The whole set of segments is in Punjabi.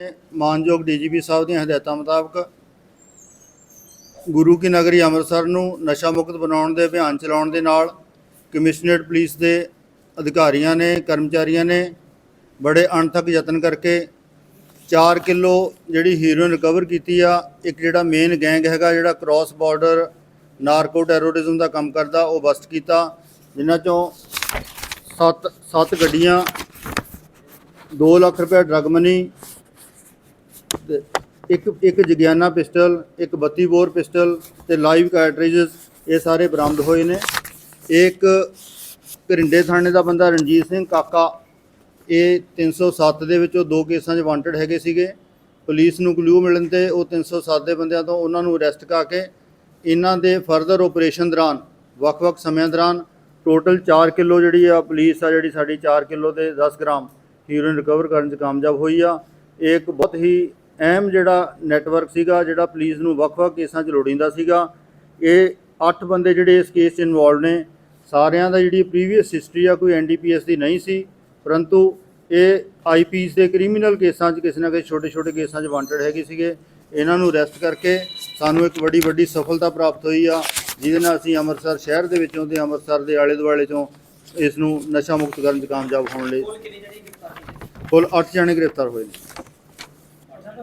ਮਾਨਯੋਗ ਡੀਜੀਪੀ ਸਾਹਿਬ ਦੀਆਂ ਹਦਾਇਤਾਂ ਮੁਤਾਬਕ ਗੁਰੂ ਕੀ ਨਗਰੀ ਅੰਮ੍ਰਿਤਸਰ ਨੂੰ ਨਸ਼ਾ ਮੁਕਤ ਬਣਾਉਣ ਦੇ, ਅਭਿਆਨ ਚਲਾਉਣ ਦੇ ਨਾਲ ਕਮਿਸ਼ਨਰੇਟ ਪੁਲਿਸ ਦੇ ਅਧਿਕਾਰੀਆਂ ਨੇ, ਕਰਮਚਾਰੀਆਂ ਨੇ ਬੜੇ ਅਣਥੱਕ ਯਤਨ ਕਰਕੇ 4 ਕਿਲੋ ਜਿਹੜੀ ਹੀਰੋਇਨ ਰਿਕਵਰ ਕੀਤੀ ਆ, ਇੱਕ ਜਿਹੜਾ ਮੇਨ ਗੈਂਗ ਹੈਗਾ ਜਿਹੜਾ ਕ੍ਰਾਸ ਬਾਰਡਰ ਨਾਰਕੋ ਟੈਰੋਰਿਜ਼ਮ ਦਾ ਕੰਮ ਕਰਦਾ, ਉਹ ਬਸਟ ਕੀਤਾ, ਜਿਨ੍ਹਾਂ ਚੋਂ 7 7 ਗੱਡੀਆਂ 2 ਲੱਖ ਰੁਪਏ ਡਰਗ ਮਨੀ ਤੇ ਇੱਕ ਇੱਕ ਜਗਿਆਨਾ ਪਿਸਟਲ, ਇੱਕ 32 ਬੋਰ ਪਿਸਟਲ ਤੇ ਲਾਈਵ ਕਾਰਟ੍ਰਿਜਸ ਇਹ ਸਾਰੇ ਬਰਾਮਦ ਹੋਏ ਨੇ। ਇੱਕ ਘਰਿੰਡੇ ਥਾਣੇ ਦਾ ਬੰਦਾ ਰਣਜੀਤ ਸਿੰਘ ਕਾਕਾ, ਇਹ 307 ਦੇ ਵਿੱਚੋਂ ਦੋ ਕੇਸਾਂ 'ਚ ਵਾਂਟਡ ਹੈਗੇ ਸੀਗੇ। ਪੁਲਿਸ ਨੂੰ ਕਲੂ ਮਿਲਣ ਤੇ ਉਹ 307 ਦੇ ਬੰਦਿਆਂ ਤੋਂ ਉਹਨਾਂ ਨੂੰ ਅਰੈਸਟ ਕਰਕੇ ਇਹਨਾਂ ਦੇ ਫਰਦਰ ਆਪਰੇਸ਼ਨ ਦੌਰਾਨ, ਵੱਖ-ਵੱਖ ਸਮਿਆਂ ਦੌਰਾਨ ਟੋਟਲ 4 ਕਿਲੋ ਜਿਹੜੀ ਆ ਪੁਲਿਸ ਆ, ਜਿਹੜੀ ਸਾਡੀ 4 ਕਿਲੋ ਤੇ 10 ਗ੍ਰਾਮ ਹੀਰੋਇਨ ਰਿਕਵਰ ਕਰਨ 'ਚ ਕਾਮਯਾਬ ਹੋਈ ਆ। ਇਹ ਇੱਕ ਬਹੁਤ ਹੀ ਅਹਿਮ ਜਿਹੜਾ ਨੈਟਵਰਕ ਸੀਗਾ ਜਿਹੜਾ ਪੁਲਿਸ ਨੂੰ ਵੱਖ-ਵੱਖ ਕੇਸਾਂ 'ਚ ਲੋੜੀਂਦਾ ਸੀਗਾ ਇਹ 8 ਬੰਦੇ ਜਿਹੜੇ ਇਸ ਕੇਸ 'ਚ ਇਨਵੋਲਡ ਨੇ ਸਾਰਿਆਂ ਦਾ ਜਿਹੜੀ ਪ੍ਰੀਵੀਅਸ ਹਿਸਟਰੀ ਆ ਕੋਈ ਐਨਡੀਪੀਐਸ ਦੀ ਨਹੀਂ ਸੀ ਪਰੰਤੂ ਇਹ ਆਈਪੀਸ ਦੇ ਕ੍ਰਿਮੀਨਲ ਕੇਸਾਂ 'ਚ ਕਿਸੇ ਨਾ ਕਿਸੇ ਛੋਟੇ-ਛੋਟੇ ਕੇਸਾਂ 'ਚ ਵਾਂਟਡ ਹੈਗੇ ਸੀਗੇ। ਇਹਨਾਂ ਨੂੰ ਅਰੈਸਟ ਕਰਕੇ ਸਾਨੂੰ ਇੱਕ ਵੱਡੀ ਵੱਡੀ ਸਫਲਤਾ ਪ੍ਰਾਪਤ ਹੋਈ ਆ ਜਿਹਦੇ ਨਾਲ ਅਸੀਂ ਅੰਮ੍ਰਿਤਸਰ ਸ਼ਹਿਰ ਦੇ ਵਿੱਚੋਂ ਤੇ ਅੰਮ੍ਰਿਤਸਰ ਦੇ ਆਲੇ ਦੁਆਲੇ ਚੋਂ ਇਸ ਨੂੰ ਨਸ਼ਾ ਮੁਕਤ ਕਰਨ 'ਚ ਕਾਮਯਾਬ ਹੋਣ ਲਈ ਕੋਲ ਕਿੰਨੀ ਜਣੇ ਗ੍ਰਿਫਤਾਰ ਕੀਤੇ ਕੁੱਲ 8 ਜਣੇ ਗ੍ਰਿਫਤਾਰ ਹੋਏ ਨੇ।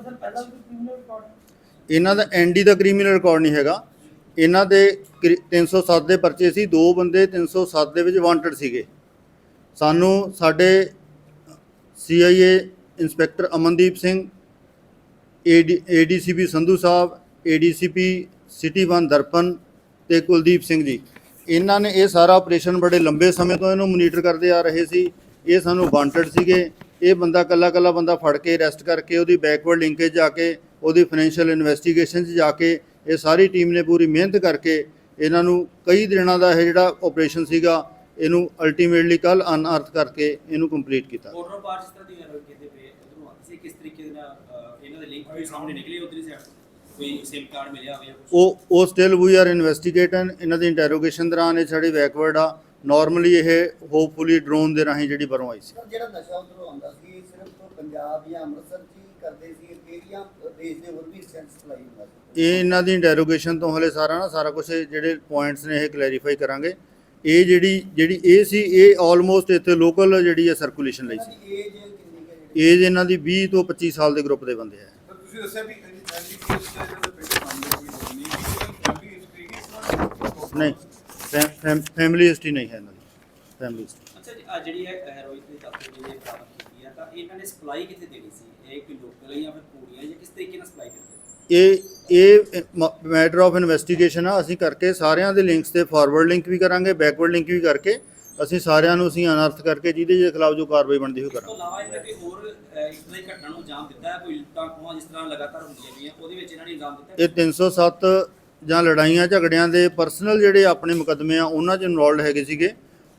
ਸਰ, ਪਹਿਲਾਂ ਵੀ ਕ੍ਰਿਮੀਨਲ ਰਿਕਾਰਡ ਇਹਨਾਂ ਦਾ ਐਨਡੀ ਦਾ ਕ੍ਰਿਮੀਨਲ ਰਿਕਾਰਡ ਨਹੀਂ ਹੈਗਾ। ਇਹਨਾਂ ਦੇ ਕ੍ਰਿ- 307 ਦੇ ਪਰਚੇ ਸੀ। ਦੋ ਬੰਦੇ 307 ਦੇ ਵਿੱਚ ਵਾਂਟਡ ਸੀਗੇ। ਸਾਨੂੰ ਸਾਡੇ CIA inspector Amandeep Singh ADCP Sandhu sahib ADCP city one Darpan ਤੇ ਕੁਲਦੀਪ ਸਿੰਘ ਜੀ। ਇਹਨਾਂ ਨੇ ਇਹ ਸਾਰਾ ਆਪਰੇਸ਼ਨ ਬੜੇ ਲੰਬੇ ਸਮੇਂ ਤੋਂ ਇਹਨੂੰ ਮੋਨੀਟਰ ਕਰਦੇ ਆ ਰਹੇ ਸੀ। ਇਹ ਸਾਨੂੰ ਵਾਂਟਡ ਸੀਗੇ। ਇਹ ਬੰਦਾ ਕੱਲਾ ਕੱਲਾ ਬੰਦਾ ਫੜ ਕੇ ਅਰੈਸਟ ਕਰਕੇ ਉਹਦੀ ਬੈਕਵਰਡ ਲਿੰਕੇਜ ਜਾ ਕੇ ਉਹਦੀ ਫਾਈਨੈਂਸ਼ੀਅਲ ਇਨਵੈਸਟੀਗੇਸ਼ਨ 'ਚ ਜਾ ਕੇ ਇਹ ਸਾਰੀ ਟੀਮ ਨੇ ਪੂਰੀ ਮਿਹਨਤ ਕਰਕੇ ਇਹਨਾਂ ਨੂੰ ਕਈ ਦਿਨਾਂ ਦਾ ਇਹ ਜਿਹੜਾ ਆਪਰੇਸ਼ਨ ਸੀਗਾ ਇਹਨੂੰ ਅਲਟੀਮੇਟਲੀ ਕੱਲ ਅਨਅਰਥ ਕਰਕੇ ਇਹਨੂੰ ਕੰਪਲੀਟ ਕੀਤਾ। ਕੋਰਨਰ ਪਾਰ ਜਿਸ ਤਰ੍ਹਾਂ ਦੀ ਗੱਲ ਕਹਿੰਦੇ ਪਏ ਉਧਰੋਂ ਆਉਂਦੇ ਸੀ ਕਿਸ ਤਰੀਕੇ ਦੇ ਨਾਲ ਅਹ, ਇਹਨਾਂ ਦੇ ਲਿੰਕ ਵੀ ਸਾਹਮਣੇ ਨਿਕਲੇ ਉਧਰਲੀ ਸਾਈਡ ਤੋਂ? ਕੋਈ ਸਿਮ ਕਾਰਡ ਮਿਲਿਆ ਹੋਵੇ? ਉਹ ਉਹ ਸਟਿਲ ਵੀ ਆਰ ਇਨਵੈਸਟੀਗੇਟਨ ਇਹਨਾਂ ਦੀ ਇੰਟਰੋਗੇਸ਼ਨ ਦੌਰਾਨ ਇਹ ਸਾਡੀ ਬੈਕਵਰਡ ਆ। ਨਾਰਮਲੀ ਇਹ ਹੋਪਫੁਲੀ ਡਰੋਨ ਦੇ ਰਾਹੀਂ ਜਿਹੜੀ ਬਰੋਂ ਆਈ ਸੀ ਸਰ ਜਿਹੜਾ ਨਸ਼ਾ ਉਧਰੋਂ ਆਉਂਦਾ ਸੀ ਇਹ ਸਿਰਫ ਪੰਜਾਬ ਜਾਂ ਅੰਮ੍ਰਿਤਸਰ 'ਚ ਹੀ ਕਰਦੇ ਸੀ ਕਿਹੜੀਆਂ ਦੇਸ਼ ਦੇ ਹੋਰ ਵੀ ਸੈਂਸ ਸਪਲਾਈ ਹੁੰਦਾ ਸੀ ਇਹ ਇਹਨਾਂ ਦੀ ਇੰਟਰੋਗੇਸ਼ਨ ਤੋਂ ਹਲੇ ਸਾਰਾ ਨਾ ਸਾਰਾ ਕੁਝ ਜਿਹੜੇ ਪੁਆਇੰਟਸ ਨੇ ਇਹ ਕਲੈਰੀਫਾਈ ਕਰਾਂਗੇ ਇਹ ਜਿਹੜੀ ਜਿਹੜੀ ਇਹ ਸੀ ਇਹ ਆਲਮੋਸਟ ਇੱਥੇ ਲੋਕਲ ਜਿਹੜੀ ਹੈ ਸਰਕੂਲੇਸ਼ਨ ਲਈ ਸੀ ਏਜ ਕਿੰਨੀ ਕੁ ਹੈ ਜਿਹੜੀ ਏਜ ਇਹਨਾਂ ਦੀ 20 ਤੋਂ 25 ਸਾਲ ਦੇ ਗਰੁੱਪ ਦੇ ਬੰਦੇ ਆ ਸਰ ਤੁਸੀਂ ਦੱਸਿਆ ਵੀ ਐਨਡੀਪੀਐਸ ਦਾ ਜਿਹੜਾ ਪਹਿਲੇ ਮਾਮਲੇ ਕੋਈ ਨਹੀਂ ਕਿ ਫੈਮਿਲੀ ਹਿਸਟਰੀ ਇਸ ਨਹੀਂ ਫੈਮਿਲੀ ਹਿਸਟਰੀ ਨਹੀਂ ਹੈ ਇਹਨਾਂ ਦੀ। ਫੈਮਿਲੀ ਹਿਸਟਰੀ ਅੱਛਾ ਜੀ ਆਹ ਜਿਹੜੀ ਹੈ ਹੈਰੋਇਨ ਦੀ ਤੱਤ ਜਿਹੜੇ ਬਰਾਮਦ ਕੀਤੀ ਆ ਤਾਂ ਇਹਨਾਂ ਨੇ ਸਪਲਾਈ ਕਿੱਥੇ ਦੇਣੀ ਸੀ? ਇਹ ਕੋਈ ਲੋਕਲ ਜਾਂ ਫਿਰ ਪੂਰੀਆਂ ਜਾਂ ਕਿਸ ਤਰੀਕੇ ਨਾਲ ਸਪਲਾਈ ਕਰਦੇ ਇਹ ਇਹ ਮੈਟਰ ਆਫ ਇਨਵੈਸਟੀਗੇਸ਼ਨ ਆ। ਅਸੀਂ ਕਰਕੇ ਸਾਰਿਆਂ ਦੇ ਲਿੰਕਸ ਤੇ ਫਾਰਵਰਡ ਲਿੰਕ ਵੀ ਕਰਾਂਗੇ ਬੈਕਵਰਡ ਲਿੰਕ ਵੀ ਕਰਕੇ ਅਸੀਂ ਸਾਰਿਆਂ ਨੂੰ ਅਸੀਂ ਅਨਰਥ ਕਰਕੇ ਜਿਹਦੇ ਦੇ ਖਿਲਾਫ ਜੋ ਕਾਰਵਾਈ ਬਣਦੀ ਹੋਈ ਇਸ ਤੋਂ ਕਰਾਂਗੇ। ਇਲਾਵਾ ਇਹਨਾਂ ਕੋਈ ਹੋਰ ਇਸ ਤਰ੍ਹਾਂ ਦੀ ਘਟਨਾ ਨੂੰ ਅੰਜਾਮ ਦਿੱਤਾ ਹੈ ਕੋਈ ਲੁੱਟਾਂ ਖੋਹਾਂ ਜਿਸ ਤਰ੍ਹਾਂ ਲਗਾਤਾਰ ਹੁੰਦੀਆਂ ਪਈਆਂ ਉਹਦੇ ਵਿੱਚ ਇਹਨਾਂ ਨੇ ਅੰਜਾਮ ਦਿੱਤਾ? ਇਹ 307 ਜਾਂ ਲੜਾਈਆਂ ਝਗੜਿਆਂ ਦੇ ਪਰਸਨਲ ਜਿਹੜੇ ਆਪਣੇ ਮੁਕੱਦਮੇ ਆ ਉਹਨਾਂ 'ਚ ਇਨਵੋਲਡ ਹੈਗੇ ਸੀਗੇ।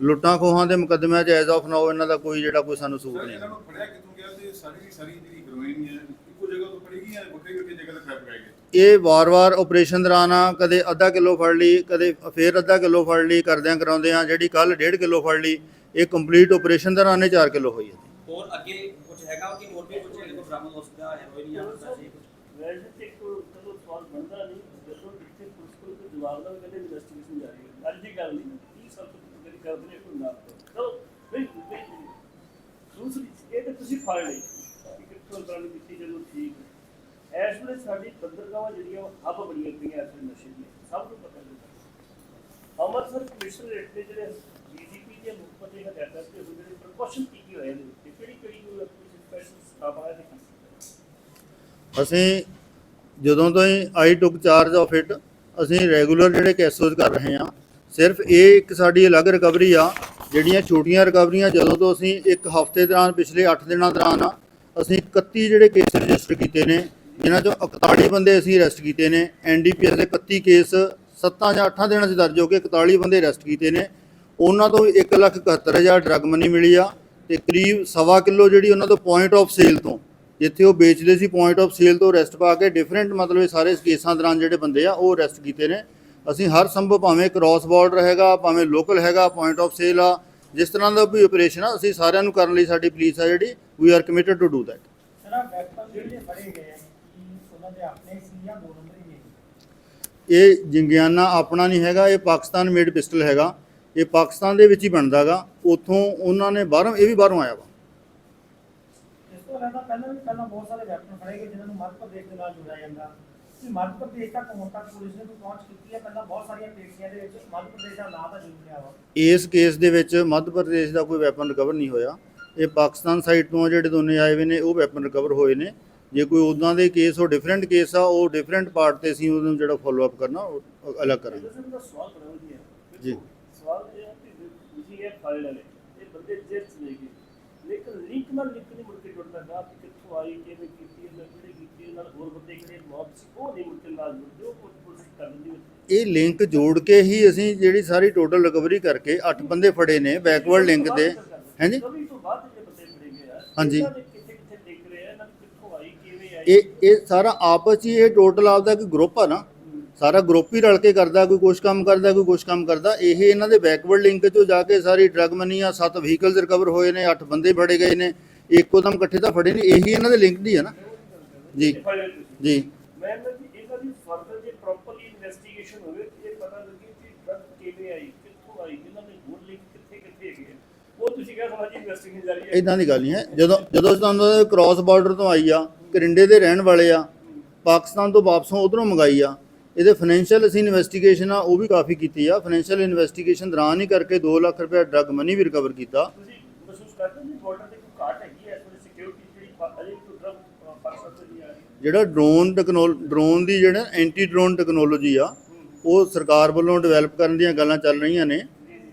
ਲੁੱਟਾਂ ਖੋਹਾਂ ਦੇ ਮੁਕੱਦਮਿਆਂ 'ਚ ਐਜ਼ ਆਫ ਨਾਓ ਇਹਨਾਂ ਦਾ ਕੋਈ ਜਿਹੜਾ ਕੋਈ ਸਾਨੂੰ ਸੂਟ ਨਹੀਂ ਇਹਨਾਂ ਨੂੰ ਫੜਿਆ ਕਿੱਥੋਂ ਗਿਆ? ਤੇ ਸਾਰੀ ਦੀ ਸਾਰੀ ਜਿਹੜੀ ਗਰੋਇਨ ਹੈ ਇੱਕੋ ਜਗ੍ਹਾ ਤੋਂ ਫੜੀ ਗਈ ਜਾਂ ਵੱਖਰੀ ਵੱਖਰੀ ਜਗ੍ਹਾ ਤੇ ਟ੍ਰੈਪ ਗਏ? ਇਹ ਵਾਰ-ਵਾਰ ਆਪਰੇਸ਼ਨ ਦੌਰਾਨ ਆ ਕਦੇ ਅੱਧਾ ਕਿਲੋ ਫੜ ਲਈ ਕਦੇ ਫੇਰ ਅੱਧਾ ਕਿਲੋ ਫੜ ਲਈ ਕਰਦਿਆਂ ਕਰਾਉਂਦਿਆਂ ਜਿਹੜੀ ਕੱਲ 1.5 ਕਿਲੋ ਫੜ ਲਈ ਇਹ ਕੰਪਲੀਟ ਆਪਰੇਸ਼ਨ ਦੌਰਾਨ ਇਹ 4 ਕਿਲੋ ਹੋਈ ਹੈ। ਹੋਰ ਅੱਗੇ ਕੁਝ ਹੈਗਾ ਕਿ ਹੋਰ ਵੀ ਕੁਝ ਇਹਦੇ ਕੋਲ ਬਰਾਮਦ ਹੋ ਸਕਦਾ ਹੈਰੋਇਨ ਜਾਂ ਕੁਛ ਐਸੀ ਕੁਛ? ਵੈਸੇ ਤੇ ਕੋਈ ਚਲੋ ਸਵਾਲ ਬਣਦਾ ਨਹੀਂ ਜਦੋਂ ਜਿੱਥੇ ਪੁਲਿਸ ਕੋਲ ਕੋਈ ਜਵਾਬ ਦਾ ਕਹਿੰਦੇ ਇਨਵੈਸਟੀਗੇਸ਼ਨ ਜਾਰੀ ਹੈ ਅੱਜ ਦੀ ਗੱਲ ਨਹੀਂ 30 ਸਾਲ ਤੋਂ ਕਦੀ ਕਰਦੇ ਨੇ ਕੋਈ ਨਾ ਚਲੋ ਨਹੀਂ ਨਹੀਂ ਦੂਸਰੀ ਇਹ ਤਾਂ ਤੁਸੀਂ ਫੜ ਲਈ। ਕਿੱਥੋਂ ਬਰਾਮਦ ਕੀਤੀ ਜਦੋਂ ਠੀਕ ਹੈ। ਵੇਲੇ ਸਾਡੀ ਬੰਦਰਗਾਹਾਂ ਜਿਹੜੀਆਂ ਉਹ ਹੱਬ ਬਣੀਆਂ ਪਈਆਂ ਇਸ ਨਸ਼ੇ ਦੀਆਂ। ਸਭ ਨੂੰ ਪਤਾ ਨਹੀਂ ਅੰਮ੍ਰਿਤਸਰ ਕਮਿਸ਼ਨਰੇਟ ਦੇ ਜਿਹੜੇ ਡੀਜੀਪੀ ਦੇ ਮੁੱਖ ਪਤੇ ਹਦਾਇਤਾਂ ਤੇ ਉਹ ਜਿਹੜੇ ਪ੍ਰੀਕਾਸ਼ਨ ਕੀ ਕੀ ਹੋਏ ਨੇ ਕਿਹੜੀ ਕਿਹੜੀ ਕੋਈ ਸਪੈਸ਼ਲ ਸਟਾਫ ਆਇਆ ਅਸੀਂ ਜਦੋਂ ਤੋਂ ਹੀ I took charge of it ਅਸੀਂ ਰੈਗੂਲਰ ਜਿਹੜੇ ਕੈਸੋਜ਼ ਕਰ ਰਹੇ ਹਾਂ, ਸਿਰਫ ਇਹ ਇੱਕ ਸਾਡੀ ਅਲੱਗ ਰਿਕਵਰੀ ਆ ਜਿਹੜੀਆਂ ਛੋਟੀਆਂ ਰਿਕਵਰੀਆਂ ਜਦੋਂ ਤੋਂ ਅਸੀਂ ਇੱਕ ਹਫ਼ਤੇ ਦੌਰਾਨ, ਪਿਛਲੇ 8 ਦਿਨਾਂ ਦੌਰਾਨ ਆ, ਅਸੀਂ 31 ਜਿਹੜੇ ਕੇਸ ਰਜਿਸਟਰ ਕੀਤੇ ਨੇ, ਜਿਨ੍ਹਾਂ ਚੋਂ 41 ਬੰਦੇ ਅਸੀਂ ਅਰੈਸਟ ਕੀਤੇ ਨੇ ਐਨਡੀਪੀਐਸ ਦੇ 31 ਕੇਸ 7 ਜਾਂ 8 ਦਿਨਾਂ 'ਚ ਦਰਜ ਹੋ ਕੇ 41 ਬੰਦੇ ਅਰੈਸਟ ਕੀਤੇ ਨੇ। ਉਹਨਾਂ ਤੋਂ 171000 ਡਰੱਗ ਮਨੀ ਮਿਲੀ ਆ ਤੇ ਕਰੀਬ ਸਵਾ ਕਿਲੋ ਜਿਹੜੀ ਉਹਨਾਂ ਤੋਂ ਪੁਆਇੰਟ ਆਫ ਸੇਲ ਤੋਂ, ਜਿੱਥੇ ਉਹ ਵੇਚਦੇ ਸੀ ਪੁਆਇੰਟ ਆਫ ਸੇਲ ਤੋਂ ਅਰੈਸਟ ਪਾ ਕੇ ਡਿਫਰੈਂਟ ਮਤਲਬ ਇਹ ਸਾਰੇ ਕੇਸਾਂ ਦੌਰਾਨ ਜਿਹੜੇ ਬੰਦੇ ਆ, ਉਹ ਅਰੈਸਟ ਕੀਤੇ ਨੇ। ਅਸੀਂ ਹਰ ਸੰਭਵ ਭਾਵੇਂ ਕ੍ਰਾਸ ਬਾਰਡਰ ਹੈਗਾ ਭਾਵੇਂ ਲੋਕਲ ਹੈਗਾ ਪੁਆਇੰਟ ਆਫ ਸੇਲ ਆ ਜਿਸ ਤਰ੍ਹਾਂ ਦਾ ਵੀ ਆਪਰੇਸ਼ਨ ਆ ਅਸੀਂ ਸਾਰਿਆਂ ਨੂੰ ਕਰਨ ਲਈ ਸਾਡੀ ਪੁਲਿਸ ਆ ਜਿਹੜੀ we are committed to do that ਇਹ ਜਿੰਗਿਆਨਾ ਆਪਣਾ ਨਹੀਂ ਹੈਗਾ ਇਹ ਪਾਕਿਸਤਾਨ ਮੇਡ ਪਿਸਟਲ ਹੈਗਾ। ਇਹ ਪਾਕਿਸਤਾਨ ਦੇ ਵਿੱਚ ਹੀ ਬਣਦਾਗਾ ਉਥੋਂ ਉਹਨਾਂ ਨੇ ਬਾਹਰੋਂ ਇਹ ਵੀ ਬਾਹਰੋਂ ਆਇਆ ਵਾ। ਇਸ ਤੋਂ ਇਲਾਵਾ ਪਹਿਲਾਂ ਵੀ ਪਹਿਲਾਂ ਬਹੁਤ ਸਾਰੇ ਵੈਪਨ ਫੜੇ ਗਏ ਜਿਨ੍ਹਾਂ ਨੂੰ ਮੱਧ ਪ੍ਰਦੇਸ਼ ਦੇ ਨਾਲ ਜੋੜਿਆ ਜਾਂਦਾ। ਮੱਧ ਪ੍ਰਦੇਸ਼ ਤੱਕ ਹੁਣ ਤੱਕ ਪੁਲਿਸ ਨੇ ਕੋਈ ਪਹੁੰਚ ਕੀਤੀ ਹੈ? ਪਹਿਲਾਂ ਬਹੁਤ ਸਾਰੀਆਂ ਪੇਸ਼ੀਆਂ ਦੇ ਵਿੱਚ ਮੱਧ ਪ੍ਰਦੇਸ਼ ਦਾ ਨਾਂ ਤਾਂ ਜ਼ਰੂਰ ਲਿਆ ਵਾ। ਇਸ ਕੇਸ ਦੇ ਵਿੱਚ ਮੱਧ ਪ੍ਰਦੇਸ਼ ਦਾ ਕੋਈ ਵੈਪਨ ਰਿਕਵਰ ਨਹੀਂ ਹੋਇਆ। ਇਹ ਪਾਕਿਸਤਾਨ ਸਾਈਡ ਤੋਂ ਜਿਹੜੇ ਦੋਨੇ ਆਏ ਹੋਏ ਨੇ ਉਹ ਵੈਪਨ ਰਿਕਵਰ ਹੋਏ ਨੇ। ਜੇ ਕੋਈ ਉਦਾਂ ਦੇ ਕੇਸ ਉਹ ਡਿਫਰੈਂਟ ਕੇਸ ਆ ਉਹ ਡਿਫਰੈਂਟ ਪਾਰਟ ਤੇ ਅਸੀਂ ਉਹਨੂੰ ਜਿਹੜਾ ਫੋਲੋ ਅਪ ਕਰਨਾ ਉਹ ਅਲੱਗ ਕਰਾਂਗੇ। ਹੈ ਜੀ। ਸਵਾਲ ਇਹ ਹੈ ਕਿ ਤੁਸੀਂ ਇਹ ਫਾਈਲ ਵਾਲੇ ਇਹ ਬੰਦੇ ਜੇਲ੍ਹ ਚ ਲੈ ਗਏ। ਲੇਕਿਨ ਲਿੰਕ ਨਾਲ ਲਿੰਕ ਨਹੀਂ ਮੁੜ ਕੇ ਜੁੜਦਾ ਗਾ ਕਿ ਕਿੱਥੋਂ ਆਈ ਕਿਵੇਂ ਕੀਤੀ ਇਹਨਾਂ ਕਿਹੜੇ ਕੀਤੀ ਨਾਲ ਹੋਰ ਬੰਦੇ ਕਿਹੜੇ ਮੌਤ ਸੀ ਉਹ ਨਹੀਂ ਮੁੜ ਕੇ ਨਾਲ ਜੁੜਦੇ ਉਹ ਪੁਲਿਸ- ਪੁਲਿਸ ਕਰ ਦਿੰਦੀ ਹੈ ਇਹ ਲਿੰਕ ਜੋੜ ਕੇ ਹੀ ਅਸੀਂ ਜਿਹੜੀ ਸਾਰੀ ਟੋਟਲ ਰਿਕਵਰੀ ਕਰਕੇ 8 ਬੰਦੇ ਫੜੇ ਨੇ ਬੈਕਵਰਡ ਲਿੰਕ ਦੇ। ਹਾਂਜੀ। ਹਾਂਜੀ। ਇਹ ਇਹ ਸਾਰਾ ਆਪਸ ਹੀ ਇਹ ਟੋਟਲ ਆਪਦਾ ਇੱਕ ਗਰੁੱਪ ਆ ਨਾ। ਸਾਰਾ ਗਰੁੱਪ ਹੀ ਰਲ ਕੇ ਕਰਦਾ ਕੋਈ ਕੁਛ ਕੰਮ ਕਰਦਾ ਕੋਈ ਕੁਛ ਕੰਮ ਕਰਦਾ। ਇਹ ਇਹਨਾਂ ਦੇ ਬੈਕਵਰਡ ਲਿੰਕ 'ਚੋਂ ਜਾ ਕੇ ਸਾਰੀ ਡਰਗ ਮਨੀ ਆ ਸੱਤ ਵਹੀਕਲਸ ਰਿਕਵਰ ਹੋਏ ਨੇ ਅੱਠ ਬੰਦੇ ਫੜੇ ਗਏ ਨੇ ਇੱਕੋ ਦਮ ਇਕੱਠੇ ਤਾਂ ਫੜੇ ਨਹੀਂ ਇਹੀ ਇਹਨਾਂ ਦੇ ਲਿੰਕ ਦੀ ਹੈ ਨਾ। ਜੀ ਜੀ। ਮੈਂ ਨਾ ਜੀ ਇਹਨਾਂ ਦੀ ਫਰਦਰ ਜੇ ਪ੍ਰੋਪਰਲੀ ਇਨਵੈਸਟੀਗੇਸ਼ਨ ਹੋਵੇ ਇਹ ਪਤਾ ਲੱਗੇ ਕਿ ਡਰਗ ਕਿਵੇਂ ਆਈ ਕਿੱਥੋਂ ਆਈ ਇਹਨਾਂ ਦੇ ਗੁਣ ਲਿੰਕ ਕਿੱਥੇ ਕਿੱਥੇ ਹੈਗੇ ਆ। ਉਹ ਤੁਸੀਂ ਕਹਿ ਸਮਝ ਇਨਵੈਸਟੀਗੇਸ਼ਨ ਜਾਰੀ ਹੈ। ਇਦਾਂ ਦੀ ਗੱਲ ਨਹੀਂ ਹੈ। ਜਦੋਂ ਜਦੋਂ ਤੁਹਾਨੂੰ ਕ੍ਰਾਸ ਬਾਰਡਰ ਤੋਂ ਆਈ ਆ ਕਰਿੰਡੇ ਦੇ ਰਹਿਣ ਵਾਲੇ ਆ ਪਾਕਿਸਤਾਨ ਤੋਂ ਵਾਪਸੋਂ ਉਧਰੋਂ ਮੰਗਾਈ ਆ ਇਹਦੇ ਫਾਈਨੈਂਸ਼ੀਅਲ ਅਸੀਂ ਇਨਵੈਸਟੀਗੇਸ਼ਨ ਆ ਉਹ ਵੀ ਕਾਫੀ ਕੀਤੀ ਆ। ਫਾਈਨੈਂਸ਼ੀਅਲ ਇਨਵੈਸਟੀਗੇਸ਼ਨ ਦੌਰਾਨ ਹੀ ਕਰਕੇ 2 ਲੱਖ ਰੁਪਏ ਡਰਗ ਮਨੀ ਵੀ ਰਿਕਵਰ ਕੀਤਾ। ਤੁਸੀਂ ਮਹਿਸੂਸ ਕਰਦੇ ਹੋ ਕਿ ਬਾਰਡਰ ਤੇ ਕੋਈ ਘਾਟ ਹੈਗੀ ਹੈ? ਇਸ ਵੇਲੇ ਸਿਕਿਉਰਿਟੀ ਜਿਹੜੀ ਪਾ- ਅਜੇ ਵੀ ਕੋਈ ਡਰਗ ਪਾਕਿਸਤਾਨ ਤੋਂ ਨਹੀਂ ਆ ਰਹੀ। ਜਿਹੜਾ ਡਰੋਨ ਟੈਕਨੋਲ ਡਰੋਨ ਦੀ ਜਿਹੜਾ ਐਂਟੀ ਡਰੋਨ ਟੈਕਨੋਲੋਜੀ ਆ ਉਹ ਸਰਕਾਰ ਵੱਲੋਂ ਡਿਵੈਲਪ ਕਰਨ ਦੀਆਂ ਗੱਲਾਂ ਚੱਲ ਰਹੀਆਂ ਨੇ।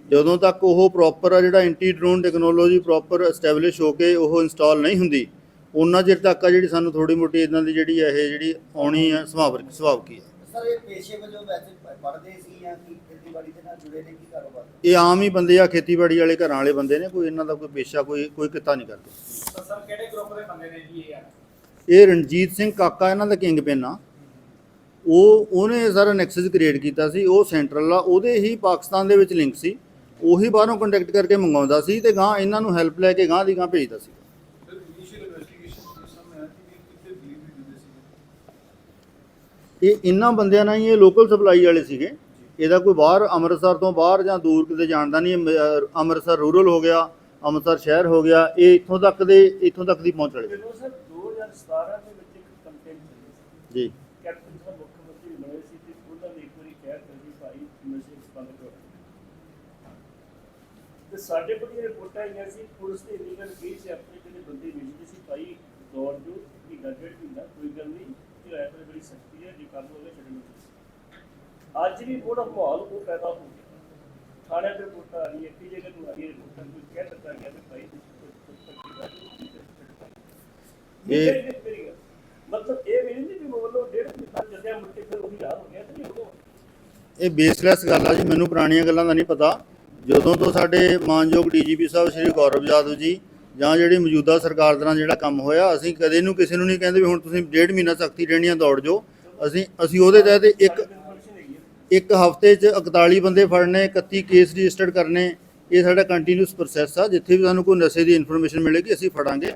ਜਦੋਂ ਤੱਕ ਉਹ ਪ੍ਰੋਪਰ ਆ ਜਿਹੜਾ anti drone technology proper establish ਹੋ ਕੇ ਉਹ ਇੰਸਟਾਲ ਨਹੀਂ ਹੁੰਦੀ ਉਹਨਾਂ ਚਿਰ ਤੱਕ ਆ ਜਿਹੜੀ ਸਾਨੂੰ ਥੋੜੀ ਮੋਟੀ ਇਦਾਂ ਦੀ ਜਿਹੜੀ ਇਹ ਜਿਹੜੀ ਆਉਣੀ ਆ ਸੁਭਾਵਿਕ ਸੁਭਾਵਿਕ ਹੀ ਆ। ਸਰ ਇਹ ਪੇਸ਼ੇ ਵਜੋਂ ਵੈਸੇ ਪੜ੍ਹਦੇ ਸੀ ਜਾਂ ਕੀ ਖੇਤੀਬਾੜੀ ਦੇ ਨਾਲ ਜੁੜੇ ਨੇ ਕੀ ਕਾਰੋਬਾਰ ਇਹ ਆਮ ਹੀ ਬੰਦੇ ਆ ਖੇਤੀਬਾੜੀ ਵਾਲੇ ਘਰਾਂ ਵਾਲੇ ਬੰਦੇ ਨੇ ਕੋਈ ਇਹਨਾਂ ਦਾ ਕੋਈ ਪੇਸ਼ਾ ਕੋਈ ਕੋਈ ਕਿੱਤਾ ਨਹੀਂ ਕਰਦੇ। ਤਾਂ ਸਰ ਕਿਹੜੇ ਗਰੁੱਪ ਦੇ ਬੰਦੇ ਨੇ ਜੀ ਇਹ ਰਣਜੀਤ ਸਿੰਘ ਕਾਕਾ ਇਹਨਾਂ ਦਾ ਕਿੰਗ ਪਿਨ ਆ। ਉਹ ਉਹਨੇ ਸਾਰਾ ਨੈਕਸਸ ਕ੍ਰੀਏਟ ਕੀਤਾ ਸੀ ਉਹ ਸੈਂਟਰਲ ਆ ਉਹਦੇ ਹੀ ਪਾਕਿਸਤਾਨ ਦੇ ਵਿੱਚ ਲਿੰਕ ਸੀ। ਉਹੀ ਬਾਹਰੋਂ ਕੰਟੈਕਟ ਕਰਕੇ ਮੰਗਾਉਂਦਾ ਸੀ ਤੇ ਗਾਂ ਇਹਨਾਂ ਨੂੰ ਹੈਲਪ ਲੈ ਕੇ ਗਾਂ ਦੀ ਗਾਂ ਭੇਜਦਾ ਸੀ ਸਰ ਇਨੀਸ਼ੀਅਲ ਇਨਵੈਸਟੀਗੇਸ਼ਨ ਦੇ ਸਾਹਮਣੇ ਆਇਆ ਕਿ ਇਹ ਕਿੱਥੇ ਡਿਲੀਵਰੀ ਦਿੰਦੇ ਸੀ ਇਹ ਇਹਨਾਂ ਬੰਦਿਆਂ ਨਾਲ ਹੀ ਇਹ ਲੋਕਲ ਸਪਲਾਈ ਵਾਲੇ ਸੀਗੇ। ਇਹਦਾ ਕੋਈ ਬਾਹਰ ਅੰਮ੍ਰਿਤਸਰ ਤੋਂ ਬਾਹਰ ਜਾਂ ਦੂਰ ਕਿਤੇ ਜਾਣਦਾ ਨਹੀਂ ਅੰਮ੍ਰਿਤਸਰ ਰੂਰਲ ਹੋ ਗਿਆ ਅੰਮ੍ਰਿਤਸਰ ਸ਼ਹਿਰ ਹੋ ਗਿਆ ਇਹ ਇੱਥੋਂ ਤੱਕ ਦੇ ਇੱਥੋਂ ਤੱਕ ਦੀ ਪਹੁੰਚ ਵਾਲੇ ਸਰ 2017 ਦੇ ਵਿੱਚ ਇੱਕ ਕੰਪੇਨ ਚੱਲੀ ਜੀ। ਕੈਪਟਨ ਸਾਹਿਬ ਮੁੱਖ ਮੰਤਰੀ ਬਣੇ ਸੀ ਤੇ ਉਹਨਾਂ ਨੇ ਇੱਕ ਵਾਰੀ ਕਹਿ ਦਿੱਤਾ ਭਾਈ ਨਸ਼ੇ ਬੰਦ ਕਰੋ। ਤੇ ਸਾਡੇ ਕੋਲ ਰਿਪੋਰਟਾਂ ਆਈਆਂ ਸੀ ਪੁਲਿਸ ਨੇ ਇਲੀਗਲ ਕੇਸ ਆਪਣੇ ਜਿਹੜੇ ਬੰਦੇ ਮਿਲਦੇ ਸੀ ਭਾਈ ਦੌੜ ਜੋ ਕਿ ਗੱਜੜ ਹੁੰਦਾ ਕੋਈ ਗੱਲ ਨਹੀਂ ਕਿ ਹੋਇਆ ਪਰ ਬੜੀ ਸਖਤੀ ਹੈ ਜੇ ਕੰਮ ਹੋਵੇ ਛੱਡਣ ਅੱਜ ਵੀ ਥੋੜਾ ਮਾਹੌਲ ਉਹ ਪੈਦਾ ਹੋ ਗਿਆ। ਥਾਣੇ ਤੇ ਰਿਪੋਰਟਾਂ ਆ ਰਹੀ ਹੈ ਕਿ ਜਗ੍ਹਾ ਨੂੰ ਆ ਰਹੀ ਹੈ ਰਿਪੋਰਟਾਂ ਕੋਈ ਕਹਿ ਦਿੱਤਾ ਗਿਆ ਕਿ ਭਾਈ ਇਹ- ਮਤਲਬ ਇਹ ਵੀ ਨਹੀਂ ਕਿ ਮਤਲਬ ਡੇਢ ਮਹੀਨਾ ਚੱਲਿਆ ਮੁੜ ਕੇ ਫਿਰ ਉਹੀ ਹਾਲ ਹੋ ਗਿਆ ਤੇ ਨਹੀਂ ਹੋ ਇਹ ਬੇਸਲੈਸ ਗੱਲ ਆ ਜੀ ਮੈਨੂੰ ਪੁਰਾਣੀਆਂ ਗੱਲਾਂ ਦਾ ਨਹੀਂ ਪਤਾ। ਜਦੋਂ ਤੋਂ ਸਾਡੇ ਮਾਨਯੋਗ ਡੀਜੀਪੀ ਸਾਹਿਬ ਸ਼੍ਰੀ ਗੌਰਵ ਯਾਦਵ ਜੀ ਜਾਂ ਜਿਹੜੀ ਮੌਜੂਦਾ ਸਰਕਾਰ ਦੌਰਾਨ ਜਿਹੜਾ ਕੰਮ ਹੋਇਆ ਅਸੀਂ ਕਦੇ ਨੂੰ ਕਿਸੇ ਨੂੰ ਨਹੀਂ ਕਹਿੰਦੇ ਵੀ ਹੁਣ ਤੁਸੀਂ ਡੇਢ ਮਹੀਨਾ ਸਖਤੀ ਰਹਿਣੀਆਂ ਦੌੜ ਜਾਓ ਅਸੀਂ ਅਸੀਂ ਉਹਦੇ ਤਹਿਤ ਇੱਕ ਇੱਕ ਹਫ਼ਤੇ 'ਚ 41 ਬੰਦੇ ਫੜਨੇ 31 ਕੇਸ ਰਜਿਸਟਰਡ ਕਰਨੇ ਇਹ ਸਾਡਾ ਕੰਟੀਨਿਊਸ ਪ੍ਰੋਸੈਸ ਆ ਜਿੱਥੇ ਵੀ ਸਾਨੂੰ ਕੋਈ ਨਸ਼ੇ ਦੀ ਇਨਫੋਰਮੇਸ਼ਨ ਮਿਲੇਗੀ ਅਸੀਂ ਫੜਾਂਗੇ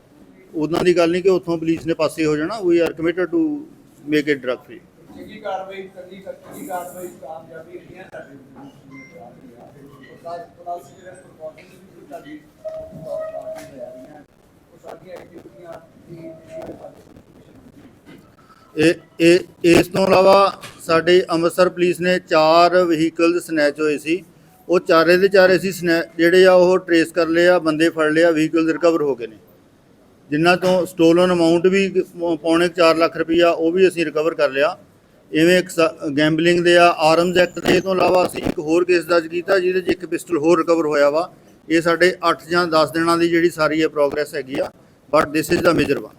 ਉਹਨਾਂ ਦੀ ਗੱਲ ਨਹੀਂ ਕਿ ਉੱਥੋਂ ਪੁਲਿਸ ਨੇ ਪਾਸੇ ਹੋ ਜਾਣਾ we are committed to make it drug free ਚੰਗੀ ਕਾਰਵਾਈ ਕਰਨੀ ਚੰਗੀ ਕਾਰਵਾਈ ਕਾਮਯਾਬੀ ਰਹੀਆਂ ਸਾਡੇ ਪਲਾਸ ਪਲਾਸ ਜਿਹੜੇ ਪ੍ਰੋਪਰਟੀ ਵੀ ਤੁਹਾਡੀ ਪਾਰਟੀ ਲੈ ਰਹੀਆਂ ਉਹ ਸਾਡੀਆਂ ਐਕਟੀਵਿਟੀਆਂ ਦੀ ਇਹ ਇਹ, ਇਸ ਤੋਂ ਇਲਾਵਾ ਸਾਡੇ ਅੰਮ੍ਰਿਤਸਰ ਪੁਲਿਸ ਨੇ ਚਾਰ ਵਹੀਕਲ ਸਨੈਚ ਹੋਏ ਸੀ। ਉਹ ਚਾਰੇ ਦੇ ਚਾਰੇ ਸੀ ਸਨੈ ਜਿਹੜੇ ਆ ਉਹ ਟਰੇਸ ਕਰ ਲਏ ਆ, ਬੰਦੇ ਫੜ ਲਿਆ ਵਹੀਕਲ ਰਿਕਵਰ ਹੋ ਗਏ ਨੇ। ਜਿਨ੍ਹਾਂ ਤੋਂ ਸਟੋਲਨ ਅਮਾਉਂਟ ਵੀ ਪ- ਪੌਣੇ 4 ਲੱਖ ਰੁਪਈਆ ਉਹ ਵੀ ਅਸੀਂ ਰਿਕਵਰ ਕਰ ਲਿਆ। ਇਵੇਂ ਗੈਂਬਲਿੰਗ ਦੇ ਆ ਆਰਮਜ਼ ਐਕਟ ਦੇ ਤੋਂ ਇਲਾਵਾ ਅਸੀਂ ਇੱਕ ਹੋਰ ਕੇਸ ਦਰਜ ਕੀਤਾ ਜਿਹਦੇ 'ਚ ਇੱਕ ਪਿਸਟਲ ਹੋਰ ਰਿਕਵਰ ਹੋਇਆ ਵਾ। ਇਹ ਸਾਡੇ 8 ਜਾਂ 10 ਦਿਨਾਂ ਦੀ ਜਿਹੜੀ ਸਾਰੀ ਇਹ ਪ੍ਰੋਗਰੈਸ ਹੈਗੀ ਆ but this is the major one